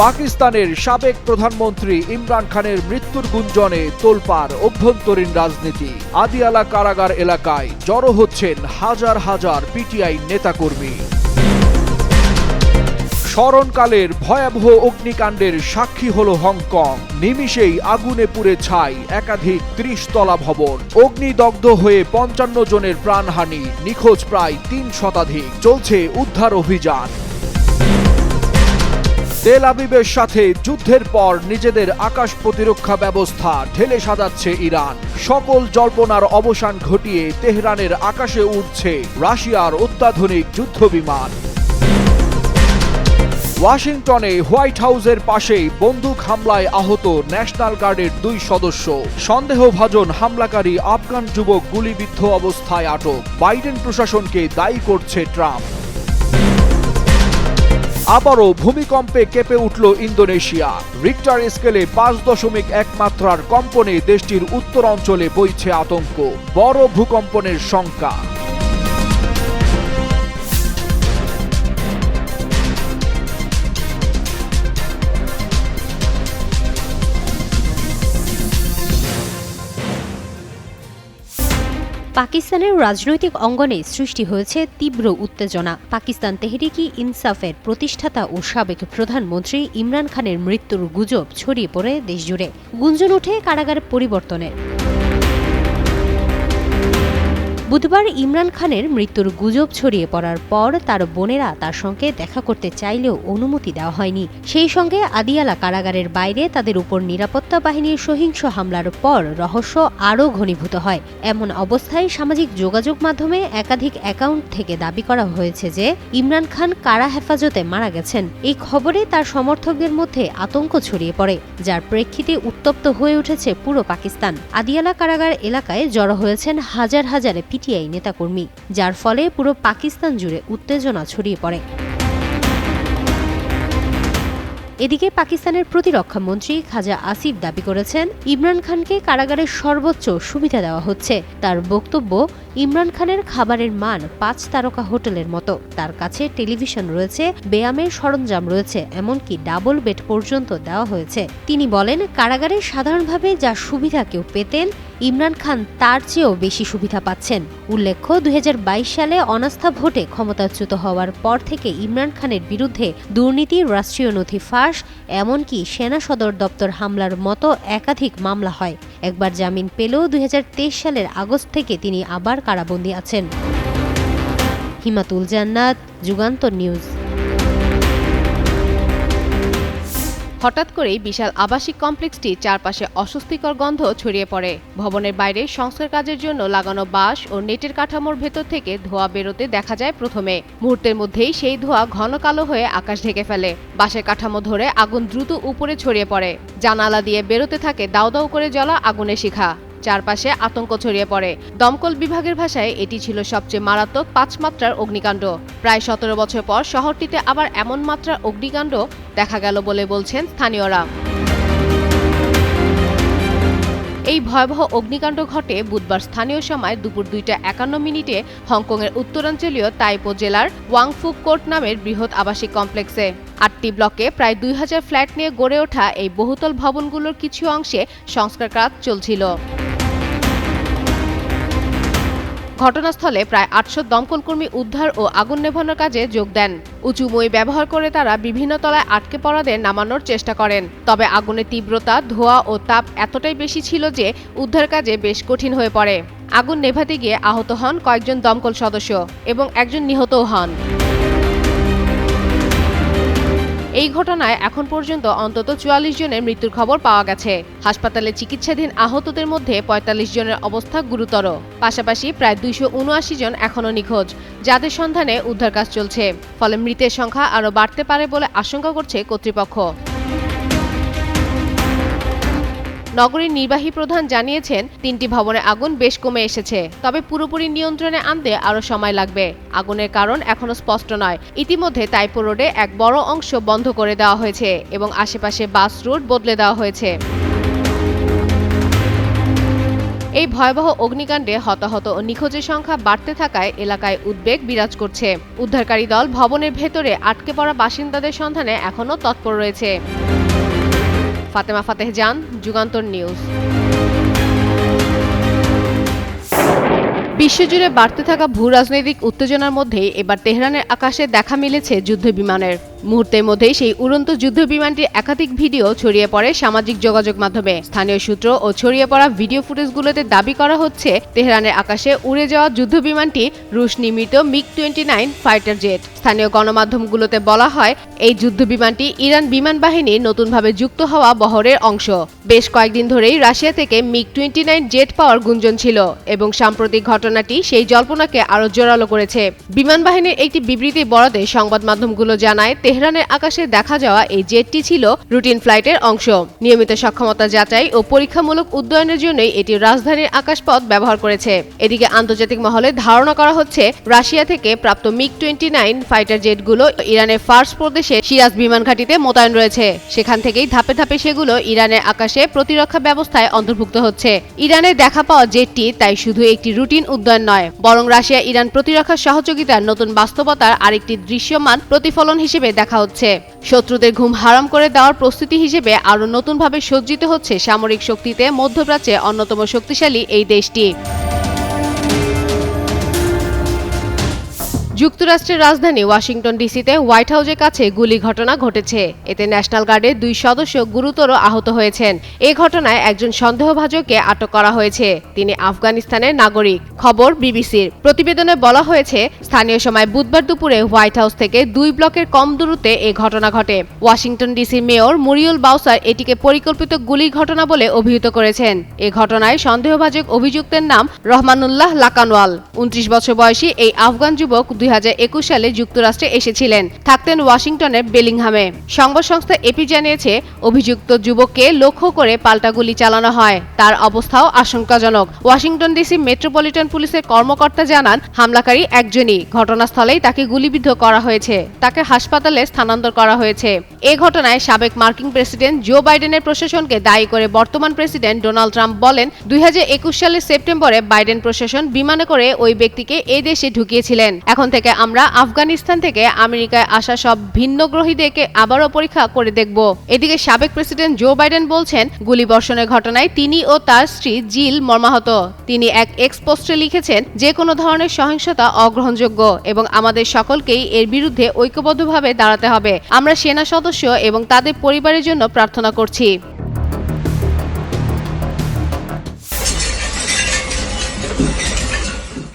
পাকিস্তানের সাবেক প্রধানমন্ত্রী ইমরান খানের মৃত্যুর গুঞ্জনে তোলপাড় অভ্যন্তরীণ রাজনীতি। আদিয়ালা কারাগার এলাকায় জড়ো হচ্ছেন হাজার হাজার পিটিআই নেতাকর্মী। স্মরণকালের ভয়াবহ অগ্নিকাণ্ডের সাক্ষী হল হংকং। নিমিষেই আগুনে পুড়ে ছাই একাধিক ত্রিশ তলা ভবন। অগ্নিদগ্ধ হয়ে পঞ্চান্ন জনের প্রাণহানি, নিখোঁজ প্রায় তিন শতাধিক। চলছে উদ্ধার অভিযান। তেল আবিবের সাথে যুদ্ধের পর নিজেদের আকাশ প্রতিরক্ষা ব্যবস্থা ঢেলে সাজাচ্ছে ইরান। সকল জল্পনার অবসান ঘটিয়ে তেহরানের আকাশে উঠছে রাশিয়ার অত্যাধুনিক যুদ্ধ বিমান ওয়াশিংটনে হোয়াইট হাউসের পাশেই বন্দুক হামলায় আহত ন্যাশনাল গার্ডের দুই সদস্য। সন্দেহভাজন হামলাকারী আফগান যুবক গুলিবিদ্ধ অবস্থায় আটক। বাইডেন প্রশাসনকে দায়ী করছে ট্রাম্প। আবারও ভূমিকম্পে কেঁপে উঠল ইন্দোনেশিয়া। রিক্টার স্কেলে পাঁচ দশমিক এক মাত্রার কম্পনে দেশটির উত্তর অঞ্চলে বইছে আতঙ্ক। বড় ভূকম্পনের শঙ্কা পাকিস্তানের রাজনৈতিক অঙ্গনে সৃষ্টি হয়েছে তীব্র উত্তেজনা। পাকিস্তান তেহরিকি ইনসাফের প্রতিষ্ঠাতা ও সাবেক প্রধানমন্ত্রী ইমরান খানের মৃত্যুর গুজব ছড়িয়ে পড়ে দেশজুড়ে। গুঞ্জন ওঠে কারাগার পরিবর্তনের। বুধবার ইমরান খানের মৃত্যুর গুজব ছড়িয়ে পড়ার পর তার বোনেরা তার সঙ্গে দেখা করতে চাইলেও অনুমতি দেওয়া হয়নি। সেই সঙ্গে আদিয়ালা কারাগারের বাইরে তাদের উপর নিরাপত্তা বাহিনীর সহিংস হামলার পর রহস্য আরও ঘনীভূত হয়। এমন অবস্থায় সামাজিক যোগাযোগ মাধ্যমে একাধিক অ্যাকাউন্ট থেকে দাবি করা হয়েছে যে, ইমরান খান কারা হেফাজতে মারা গেছেন। এই খবরে তার সমর্থকদের মধ্যে আতঙ্ক ছড়িয়ে পড়ে, যার প্রেক্ষিতে উত্তপ্ত হয়ে উঠেছে পুরো পাকিস্তান। আদিয়ালা কারাগার এলাকায় জড়ো হয়েছেন হাজার হাজার পিটিআই নেতাকর্মী, যার ফলে পুরো পাকিস্তান জুড়ে উত্তেজনা ছড়িয়ে পড়ে। এদিকে পাকিস্তানের প্রতিরক্ষা মন্ত্রী খাজা আসিফ দাবি করেছেন, ইমরান খানকে কারাগারের সর্বোচ্চ সুবিধা দেওয়া হচ্ছে। তার বক্তব্য, ইমরান খানের খাবারের মান পাঁচ তারকা হোটেলের মতো। তার কাছে টেলিভিশন রয়েছে, ব্যায়ামের সরঞ্জাম রয়েছে, এমনকি ডাবল বেড পর্যন্ত দেওয়া হয়েছে। তিনি বলেন, কারাগারে সাধারণভাবে যা সুবিধা কেউ পেতেন ইমরান খান তার চেয়েও বেশি সুবিধা পাচ্ছেন। উল্লেখ্য, দুই হাজার বাইশ সালে অনাস্থা ভোটে ক্ষমতাচ্যুত হওয়ার পর থেকে ইমরান খানের বিরুদ্ধে দুর্নীতি, রাষ্ট্রীয় নথি ফাঁস, এমনকি সেনা সদর দপ্তর হামলার মতো একাধিক মামলা হয়। একবার জামিন পেলেও দুই হাজার তেইশ সালের আগস্ট থেকে তিনি আবার কারাবন্দী আছেন। হিমাতুল জান্নাত, যুগান্তর নিউজ। হঠাৎ করেই বিশাল আবাসিক কমপ্লেক্সটি চারপাশে অস্বস্তিকর গন্ধ ছড়িয়ে পড়ে। ভবনের বাইরে সংস্কার কাজের জন্য লাগানো বাঁশ ও নেটের কাঠামোর ভেতর থেকে ধোঁয়া বেরোতে দেখা যায় প্রথমে। মুহূর্তের মধ্যেই সেই ধোঁয়া ঘন কালো হয়ে আকাশ ঢেকে ফেলে। বাঁশের কাঠামো ধরে আগুন দ্রুত উপরে ছড়িয়ে পড়ে। জানালা দিয়ে বেরোতে থাকে দাউ দাউ করে জ্বলা আগুনের শিখা। চারপাশে আতঙ্ক ছড়িয়ে পড়ে। দমকল বিভাগের ভাষায় এটি ছিল সবচেয়ে মারাত্মক পাঁচ মাত্রার অগ্নিকাণ্ড। প্রায় সতেরো বছর পর শহরটিতে আবার এমন মাত্রার অগ্নিকাণ্ড দেখা গেল বলে বলছেন স্থানীয়রা। এই ভয়াবহ অগ্নিকাণ্ড ঘটে বুধবার স্থানীয় সময় দুপুর দুইটা একান্ন মিনিটে হংকংয়ের উত্তরাঞ্চলীয় তাইপো জেলার ওয়াংফুক কোর্ট নামের বৃহৎ আবাসিক কমপ্লেক্সে। আটটি ব্লকে প্রায় দুই হাজার ফ্ল্যাট নিয়ে গড়ে ওঠা এই বহুতল ভবনগুলোর কিছু অংশে সংস্কার কাজ চলছিল। ঘটনাস্থলে প্রায় আটশো দমকলকর্মী উদ্ধার ও আগুন নেভানোর কাজে যোগ দেন। উঁচু মই ব্যবহার করে তারা বিভিন্ন তলায় আটকে পড়াদের নামানোর চেষ্টা করেন। তবে আগুনের তীব্রতা, ধোঁয়া ও তাপ এতটাই বেশি ছিল যে উদ্ধার কাজে বেশ কঠিন হয়ে পড়ে। আগুন নেভাতে গিয়ে আহত হন কয়েকজন দমকল সদস্য এবং একজন নিহতও হন। এই ঘটনায় এখন পর্যন্ত অন্তত চুয়াল্লিশ জনের মৃত্যুর খবর পাওয়া গেছে। হাসপাতালে চিকিৎসাধীন আহতদের মধ্যে ৪৫ জনের অবস্থা গুরুতর। পাশাপাশি প্রায় দুইশো উনআশি জন এখনও নিখোঁজ, যাদের সন্ধানে উদ্ধার কাজ চলছে। ফলে মৃতের সংখ্যা আরও বাড়তে পারে বলে আশঙ্কা করছে কর্তৃপক্ষ। নগরীর নির্বাহী প্রধান জানিয়েছেন, তিনটি ভবনে আগুন বেশ কমে এসেছে, তবে পুরোপুরি নিয়ন্ত্রণে আনতে আরও সময় লাগবে। আগুনের কারণ এখনও স্পষ্ট নয়। ইতিমধ্যে তাইপো রোডে এক বড় অংশ বন্ধ করে দেওয়া হয়েছে এবং আশেপাশে বাস রুট বদলে দেওয়া হয়েছে। এই ভয়াবহ অগ্নিকাণ্ডে হতাহত ও নিখোঁজের সংখ্যা বাড়তে থাকায় এলাকায় উদ্বেগ বিরাজ করছে। উদ্ধারকারী দল ভবনের ভেতরে আটকে পড়া বাসিন্দাদের সন্ধানে এখনও তৎপর রয়েছে। ফাতেমা ফাতেহ জান যুগান্তর নিউজ। বিশ্বজুড়ে বাড়তে থাকা ভূ রাজনৈতিক উত্তেজনার মধ্যেই এবার তেহরানের আকাশে দেখা মিলেছে যুদ্ধ বিমানের মুহূর্তের মধ্যেই সেই উড়ন্ত যুদ্ধ বিমানটির একাধিক ভিডিও ছড়িয়ে পড়ে সামাজিক যোগাযোগ মাধ্যমে। স্থানীয় সূত্র ও ছড়িয়ে পড়া ভিডিও ফুটেজগুলোতে দাবি করা হচ্ছে, তেহরানের আকাশে উড়ে যাওয়া যুদ্ধ বিমানটি রুশ নির্মিত MiG twenty nine fighter jet. স্থানীয় গণমাধ্যমগুলোতে বলা হয়, এই যুদ্ধ বিমানটি ইরান বিমান বাহিনীর নতুনভাবে যুক্ত হওয়া বহরের অংশ। বেশ কয়েকদিন ধরেই রাশিয়া থেকে মিগ টোয়েন্টি নাইন জেট পাওয়ার গুঞ্জন ছিল এবং সাম্প্রতিক ঘটনাটি সেই জল্পনাকে আরও জোরালো করেছে। বিমান বাহিনীর একটি বিবৃতি বরাদে সংবাদ মাধ্যমগুলো জানায় তেহরানের আকাশে দেখা যাওয়া এই জেটটি ছিল রুটিন ফ্লাইটের অংশ। নিয়মিত সক্ষমতা যাচাই ও পরীক্ষামূলক উদ্যয়নের জন্যই এটি রাজধানীর আকাশপথ ব্যবহার করেছে। এদিকে আন্তর্জাতিক মহলে ধারণা করা হচ্ছে, রাশিয়া থেকে প্রাপ্ত মিগ টোয়েন্টি নাইন ফাইটার জেটগুলো ইরানের ফার্স প্রদেশে সিরাজ বিমান ঘাঁটিতে মোতায়েন রয়েছে। সেখান থেকেই ধাপে ধাপে সেগুলো ইরানের আকাশে প্রতিরক্ষা ব্যবস্থায় অন্তর্ভুক্ত হচ্ছে। ইরানের দেখা পাওয়া জেটটি তাই শুধু একটি রুটিন উদ্যয়ন নয়, বরং রাশিয়া ইরান প্রতিরক্ষা সহযোগিতার নতুন বাস্তবতার আরেকটি দৃশ্যমান প্রতিফলন হিসেবে দেখা হচ্ছে। শত্রুদের ঘুম হারাম করে দেওয়ার প্রস্তুতি হিসেবে আরও নতুনভাবে সজ্জিত হচ্ছে সামরিক শক্তিতে মধ্যপ্রাচ্যে অন্যতম শক্তিশালী এই দেশটি। যুক্তরাষ্ট্রের রাজধানী ওয়াশিংটন ডিসিতে হোয়াইট হাউসের কাছে গুলি ঘটনা ঘটেছে। এতে ন্যাশনাল গার্ডের দুই সদস্য গুরুতর আহত হয়েছেন। এ ঘটনায় একজন সন্দেহভাজককে আটক করা হয়েছে। তিনি আফগানিস্তানের নাগরিক। খবর বিবিসির। প্রতিবেদনে বলা হয়েছে, স্থানীয় সময় বুধবার দুপুরে হোয়াইট হাউস থেকে দুই ব্লকের কম দূরত্বে এ ঘটনা ঘটে। ওয়াশিংটন ডিসির মেয়র মুরিউল বাউসার এটিকে পরিকল্পিত গুলি ঘটনা বলে অভিহিত করেছেন। এ ঘটনায় সন্দেহভাজক অভিযুক্তের নাম রহমানুল্লাহ লাকানওয়াল। উনত্রিশ বছর বয়সী এই আফগান যুবক দুই সালে যুক্তরাষ্ট্রে এসেছিলেন। থাকতেন ওয়াশিংটনের বেলিংহামে। সংবাদ সংস্থা এপি জানিয়েছে, অভিযুক্ত যুবককে লক্ষ্য করে পাল্টা গুলি চালানো হয়। তার অবস্থাও আশঙ্কাজনক। ওয়াশিংটন ডিসি মেট্রোপলিটন পুলিশের কর্মকর্তা জানান, হামলাকারী একজনই। ঘটনাস্থলেই তাকে গুলিবিদ্ধ করা হয়েছে। তাকে হাসপাতালে স্থানান্তর করা হয়েছে। এ ঘটনায় সাবেক মার্কিন প্রেসিডেন্ট জো বাইডেনের প্রশাসনকে দায়ী করে বর্তমান প্রেসিডেন্ট ডোনাল্ড ট্রাম্প বলেন, দুই হাজার একুশ সালের সেপ্টেম্বরে বাইডেন প্রশাসন বিমানে করে ওই ব্যক্তিকে এই দেশে ঢুকিয়েছিলেন। এখন থেকে আমরা আফগানিস্তান থেকে আমেরিকায় আসা সব ভিন্নগ্রহীদেরকে আবারও পরীক্ষা করে দেখব। এদিকে সাবেক প্রেসিডেন্ট জো বাইডেন বলছেন, গুলিবর্ষণের ঘটনায় তিনি ও তার স্ত্রী জিল মর্মাহত। তিনি এক এক্স পোস্টে লিখেছেন, যে কোনো ধরনের সহিংসতা অগ্রহণযোগ্য এবং আমাদের সকলকেই এর বিরুদ্ধে ঐক্যবদ্ধভাবে দাঁড়াতে হবে। আমরা সেনা সদস্য এবং তাদের পরিবারের জন্য প্রার্থনা করছি।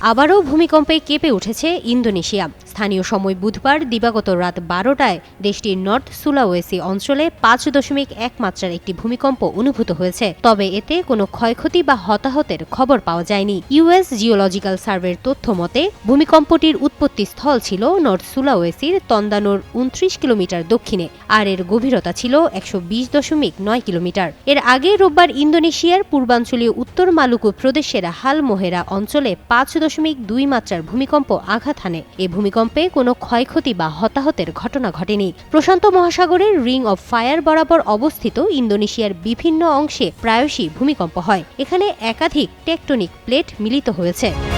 আবারও ভূমিকম্পে কেঁপে উঠেছে ইন্দোনেশিয়া। স্থানীয় সময় বুধবার দিবাগত রাত বারোটায় দেশটির নর্থ সুলাওয়েসি অঞ্চলে পাঁচ দশমিক এক মাত্রার একটি ভূমিকম্প অনুভূত হয়েছে। তবে এতে কোনো ক্ষয়ক্ষতি বা হতাহতের খবর পাওয়া যায়নি। ইউএস জিওলজিক্যাল সার্ভের তথ্য মতে, ভূমিকম্পটির উৎপত্তি স্থল ছিল নর্থ সুলাওয়েসির তন্দানোর উনত্রিশ কিলোমিটার দক্ষিণে, আর এর গভীরতা ছিল একশো বিশ দশমিক নয় কিলোমিটার। এর আগে রোববার ইন্দোনেশিয়ার পূর্বাঞ্চলীয় উত্তর মালুকু প্রদেশের হালমোহেরা অঞ্চলে পাঁচ দশমিক দুই মাত্রার ভূমিকম্প আঘাত হানে। এ ভূমিকম্পে কোনো ক্ষয়ক্ষতি বা হতাহতের ঘটনা ঘটেনি। প্রশান্ত মহাসাগরের রিং অব ফায়ার বরাবর অবস্থিত ইন্দোনেশিয়ার বিভিন্ন অংশে প্রায়শই ভূমিকম্প হয়। এখানে একাধিক টেকটনিক প্লেট মিলিত হয়েছে।